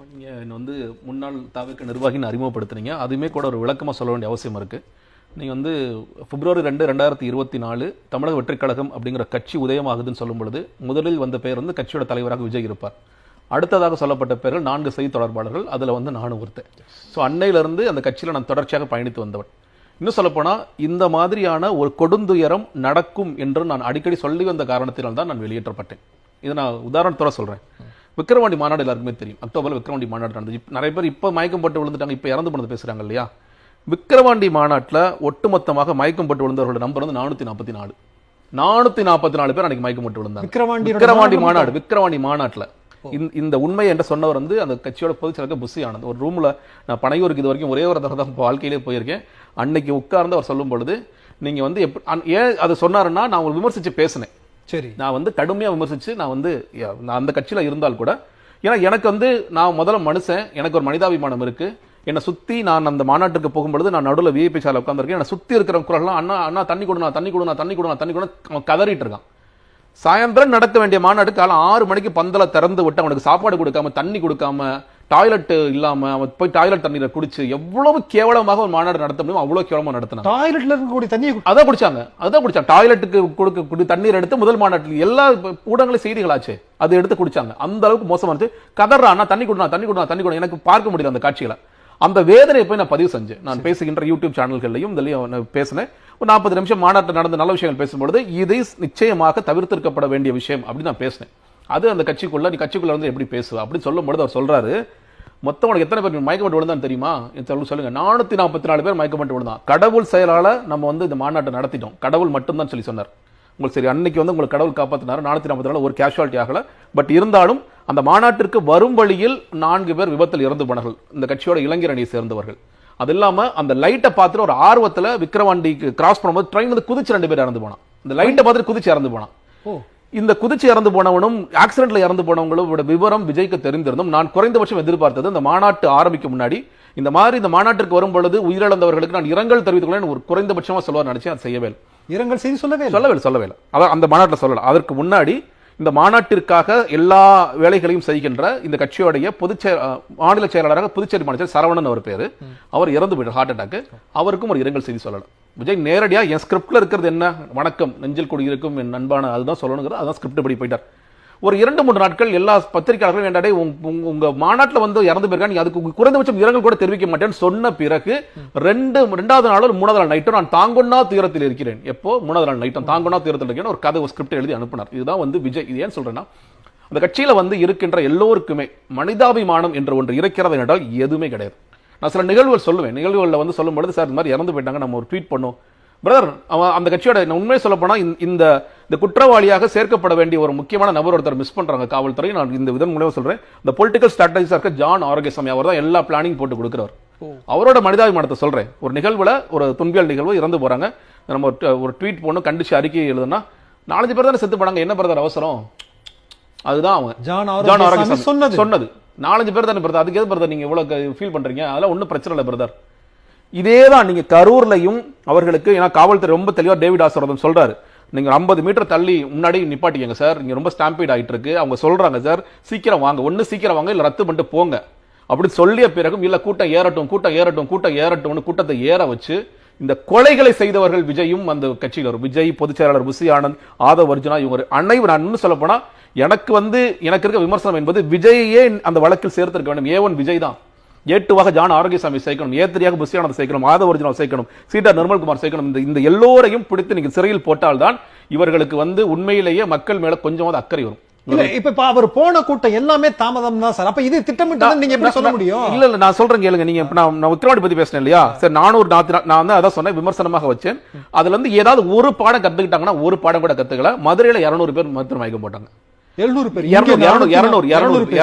நீங்கள் என்னை வந்து முன்னாள் தாவிக்க நிர்வாகின்னு அறிமுகப்படுத்துனீங்க அதுவுமே கூட ஒரு விளக்கமாக சொல்ல வேண்டிய அவசியம் இருக்குது நீங்கள் வந்து பிப்ரவரி ரெண்டு ரெண்டாயிரத்தி இருபத்தி நாலு தமிழக வெற்றிக் கழகம் அப்படிங்கிற கட்சி உதயமாகுதுன்னு சொல்லும் பொழுது முதலில் வந்த பெயர் வந்து கட்சியோட தலைவராக விஜய் இருப்பார். அடுத்ததாக சொல்லப்பட்ட பேர்கள் நான்கு செய்தி தொடர்பாளர்கள் அதில் வந்து நானும் ஒருத்தன். ஸோ அன்னையிலிருந்து அந்த கட்சியில் நான் தொடர்ச்சியாக பயணித்து வந்தவன். இன்னும் சொல்லப்போனால் இந்த மாதிரியான ஒரு கொடுந்துயரம் நடக்கும் என்று நான் அடிக்கடி சொல்லி வந்த காரணத்தினால் தான் நான் வெளியேற்றப்பட்டேன். இதை நான் உதாரணத்தோட சொல்கிறேன் விக்ரவாண்டி மாநாடு எல்லாருக்குமே தெரியும். அக்டோபரில் விக்ரவாண்டி மாநாடு நடந்துச்சு. நிறைய பேர் இப்போ மயக்கம் போட்டு விழுந்துட்டாங்க. இப்போ இறந்து போனது பேசுகிறாங்க இல்லையா? விக்ரவாண்டி மாநாட்டில் ஒட்டுமொத்தமாக மயக்கம் போட்டு விழுந்தவர்களோட நம்பர் வந்து நானூற்றி நாற்பத்தி நாலு நானூற்றி நாற்பத்தி நாலு பேர் அன்னைக்கு மயக்கம் போட்டு விழுந்தாங்க. விக்கிரவாண்டியோட விக்கிரவாண்டி மாநாடு விக்கிரவாண்டி மாநாட்டில். இந்த- உண்மை என்று சொன்னவர் வந்து அந்த கட்சியோட பொதுச் செயலர் புஷி ஆனந்த் ஒரு ரூம்ல நான் பனையூருக்கு இது வரைக்கும் ஒரே ஒரு தடவை தான் வாழ்க்கையிலே போயிருக்கேன். அன்னைக்கு உட்கார்ந்து அவர் சொல்லும் பொழுது நீங்க வந்து அன்- ஏன் அதை சொன்னாருன்னா நான் ஒரு விமர்சிச்சு பேசினேன். சரி. நான் வந்து கடுமையாக விமர்சிச்சு நான் வந்து நான் அந்த கட்சியில் இருந்தால் கூட ஏன்னா எனக்கு வந்து நான் முதல்ல மனுஷன் எனக்கு ஒரு மனிதாபிமானம் இருக்குது என்னை சுற்றி நான் அந்த மாநாட்டுக்கு போகும்பொழுது நான் நடுவில் விஐபி சாலை உட்காந்துருக்கேன் என்னை சுற்றி இருக்கிற குரல்லாம் அண்ணா அண்ணா தண்ணி கொடுண்ணா தண்ணி கொடுண்ணா தண்ணி கொடுண்ணா தண்ணி கொடுண்ணா அவன் கதறிட்டு இருக்கான். சாயந்தரம் நடக்க வேண்டிய மாநாடு காலம் ஆறு மணிக்கு பந்தலை திறந்து விட்டு அவனுக்கு சாப்பாடு கொடுக்காம தண்ணி கொடுக்காம டாய்லெட் இல்லாம அவன் போய் டாய்லெட் தண்ணீரை குடிச்சு எவ்வளவு கேவலமாக ஒரு மாநாடு நடத்த முடியும் அவ்வளவு கேவலமா நடத்தினான். டாய்லெட்ல இருக்கக்கூடிய தண்ணியை அதான் குடிச்சாங்க. அதான் குடிச்சாங்க. டாய்லெட்டுக்கு கொடுக்க குடி தண்ணீர் எடுத்து முதல் மாநாட்டில் எல்லா ஊடகங்களும் செய்திகளாச்சு. அது எடுத்து குடிச்சாங்க. அந்த அளவுக்கு மோசமா இருந்துச்சு. கதறா அண்ணா தண்ணி கொடுனா தண்ணி கொடுனா தண்ணி கொடுனா. எனக்கு பார்க்க முடியல அந்த காட்சிகளை. அந்த வேதனையை போய் நான் பதிவு செஞ்சேன். நான் பேசுகின்ற யூடியூப் சேனல்கள்லையும் இதுலையும் பேசினேன். ஒரு நாற்பது நிமிஷம் மாநாட்டில் நடந்த நல்ல விஷயங்கள் பேசும்பொழுது இது நிச்சயமாக தவிர்த்திருக்கப்பட வேண்டிய விஷயம் அப்படின்னு நான் பேசினேன். அது அந்த கட்சிக்குள்ள நீ கட்சிக்குள்ள வந்து எப்படி பேசுவ அப்படின்னு சொல்லும்பொழுது அவர் சொல்றாரு மொத்தம் உனக்கு எத்தனை பேர் மயக்கப்பட்டு விழுந்தான்னு தெரியுமா? சொல்லு சொல்லுங்க நானூத்தி நாற்பத்தி நாலு பேர் மயக்கப்பட்டு விழுந்தான். கடவுள் செயலால நம்ம வந்து இந்த மாநாட்டை நடத்திட்டோம். கடவுள் மட்டும்தான் சொல்லி சொன்னார். உங்களுக்கு சரி அன்னைக்கு வந்து உங்களுக்கு கடவுள் காப்பாற்றினார் நானூத்தி நாற்பத்தி நாலு ஒரு கேஷுவாலிட்டி ஆகல. பட் இருந்தாலும் அந்த மாநாட்டிற்கு வரும் வழியில் நான்கு பேர் விபத்தில் இறந்து போனார்கள். இந்த கட்சியோட இளைஞர் அணியை சேர்ந்தவர்கள். அது இல்லாம அந்த லைட்டை பார்த்துட்டு ஒரு ஆர்வத்துல விக்ரவாண்டிக்கு கிராஸ் பண்ணும்போது ட்ரெயின் வந்து குதிச்சு ரெண்டு பேர் இறந்து போனான். இந்த லைட்டை பார்த்துட்டு குதிச்சு இறந்து போனான். ஓ. இந்த குதிச்சு இறந்து போனவனும் ஆக்சிடென்ட்ல இறந்து போனவங்களோட விவரம் விஜய்க்கு தெரிந்திருந்தும் நான் குறைந்தபட்சம் எதிர்பார்த்தது இந்த மாநாட்டு ஆரம்பிக்கும் முன்னாடி இந்த மாதிரி இந்த மாநாட்டிற்கு வரும் பொழுது உயிரிழந்தவர்களுக்கு நான் இரங்கல் தெரிவித்துக் கொள்ள ஒரு குறைந்தபட்சமா சொல்லுவார் நினைச்சேன் அது செய்யவே. இரங்கல் செய்தி சொல்லவே. சொல்லவே சொல்லவே. அதான் அந்த மாநாட்டில் சொல்லல அதற்கு முன்னாடி இந்த மாநாட்டிற்காக எல்லா வேலைகளையும் செய்கின்ற இந்த கட்சியோடைய பொதுச் மாநில செயலாளராக புதுச்சேரி மாநில சரவணன் அவர் பேரு அவர் இறந்து போயிட்டார் ஹார்ட் அட்டாக் அவருக்கும் ஒரு இரங்கல் செய்தி சொல்லலாம் விஜய் நேரடியாக என் ஸ்கிரிப்டில் இருக்கிறது என்ன? வணக்கம். நெஞ்சில் குடியிருக்கும் என் நண்பான அதுதான் சொல்லணுங்கிறது. அதான் ஸ்கிரிப்ட் படி போயிட்டார். ஒரு இரண்டு மூன்று நாட்கள் எல்லா பத்திரிகையாளர்களும் வேண்டாடே உங்கள் உங்கள் மாநாட்டில் வந்து இறந்து போயிருக்கா நீ அதுக்கு குறைந்தபட்சம் இரங்கல் கூட தெரிவிக்க மாட்டேன்னு சொன்ன பிறகு ரெண்டு ரெண்டாவது நாள் மூணாவது நாள் நைட்டும் நான் தாங்கொன்னா துயரத்தில் இருக்கிறேன். எப்போ? மூணாவது நாள் நைட்டும் தாங்கொன்னா துயரத்தில் இருக்கிறேன் ஒரு கதை ஒரு ஸ்கிரிப்ட் எழுதி அனுப்பினார். இதுதான் வந்து விஜய். இது ஏன் சொல்கிறேன்னா அந்த கட்சியில் வந்து இருக்கின்ற எல்லோருக்குமே மனிதாபிமானம் என்ற ஒன்று இருக்கிறது என்றால் எதுவுமே கிடையாது. நான் சில நிகழ்வுகள் சொல்லுவேன். நிகழ்வுகளில் வந்து சொல்லும் பொழுது சார் இந்த மாதிரி இறந்து போயிட்டாங்க நம்ம ஒரு ட்வீட் பண்ணோம் பிரதர் அவன் அந்த கட்சியோட உண்மையை சொல்ல போனா இந்த- இந்த குற்றவாளியாக சேர்க்கப்பட வேண்டிய ஒரு முக்கியமான நபர் ஒருத்தர் மிஸ் பண்றாங்க காவல்துறை. நான் இந்த விதம் மூலமா சொல்றேன். இந்த பொலிட்டிக்கல் ஸ்ட்ராட்டஜிஸா இருக்க ஜான் ஆரோக்கியசாமி அவர் தான் எல்லா பிளானிங் போட்டு கொடுக்குறவர். அவரோட மனிதாபிமானத்தை சொல்றேன். ஒரு நிகழ்வுல ஒரு துன்பியல் நிகழ்வு இறந்து போறாங்க. நம்ம ஒரு ட்வீட் போடணும் கண்டிச்சு அறிக்கை எழுதுனா நாலஞ்சு பேர் தானே செத்து போனாங்க. என்ன பிரதர் அவசரம்? அதுதான் அவங்க ஜான் ஆரோக்கியசாமி சொன்னது. நாலஞ்சு பேர் தானே பிரதர் அதுக்கு எது பிரதர் நீங்கள் இவ்வளோ ஃபீல் பண்ணுறீங்க அதெல்லாம் ஒன்றும் பிரச்சனை இல்லை பிரதர் இதே தான் நீங்கள் கரூர்லையும் அவர்களுக்கு ஏன்னா காவல்துறை ரொம்ப தெளிவாக டேவிட் ஆசரதம் சொல்கிறார் நீங்கள் ஐம்பது மீட்டர் தள்ளி முன்னாடி நிப்பாட்டிக்கங்க சார் நீங்கள் ரொம்ப ஸ்டாம்பீட் ஆகிட்டு இருக்கு அவங்க சொல்கிறாங்க சார் சீக்கிரம் வாங்க. ஒன்று சீக்கிரம் வாங்க இல்லை ரத்து பண்ணிட்டு போங்க. அப்படி சொல்லிய பிறகும் இல்லை கூட்டம் ஏறட்டும் கூட்டம் ஏறட்டும் கூட்டம் ஏறட்டும்னு கூட்டத்தை ஏற வச்சு இந்த கொலைகளை செய்தவர்கள் விஜயும் அந்த கட்சியில் விஜய் பொதுச் செயலாளர் புசி ஆனந்த் ஆதவ் அர்ஜுனா இவங்க அனைவரும் நான் இன்னும் சொல்ல போனால் எனக்கு வந்து எனக்கு இருக்க விமர்சனம் என்பது விஜயையே அந்த வழக்கில் சேர்த்திருக்க வேண்டும். ஏ ஒன் விஜய் தான். ஏட்டுவாக ஜான் ஆரோக்கியசாமி சேர்க்கணும். ஏத்திரியாக புஷியானந்த் சேர்க்கணும். ஆதவ ஒரிஜினல் சேர்க்கணும். சீட்டா நிர்மல்குமார் சேர்க்கணும். இந்த இந்த எல்லோரையும் பிடித்து நீங்க சிறையில் போட்டால்தான் இவர்களுக்கு வந்து உண்மையிலேயே மக்கள் மேல கொஞ்சமாவது அக்கறை வரும். இப்ப அவர் போன கூட்டம் எல்லாமே தாமதம் தான் சார். அப்ப இது திட்டமிட்டு நீங்க எப்படி சொல்ல முடியும்? இல்ல இல்ல நான் சொல்றேன் கேளுங்க. நீங்க நான் விக்ரவாண்டி பத்தி பேசினேன் இல்லையா? சரி நானூறு நான் வந்து அதான் சொன்னேன் விமர்சனமாக வச்சேன். அதுல இருந்து ஏதாவது ஒரு பாடம் கத்துக்கிட்டாங்கன்னா ஒரு பாடம் கூட கத்துக்கல. மதுரையில இருநூறு பேர் மருத்துவ மயக்கம் போட்டாங்க. எழுநூறு பேர் இருநூறு இருநூறு இருநூறு. இருநூறு பேர்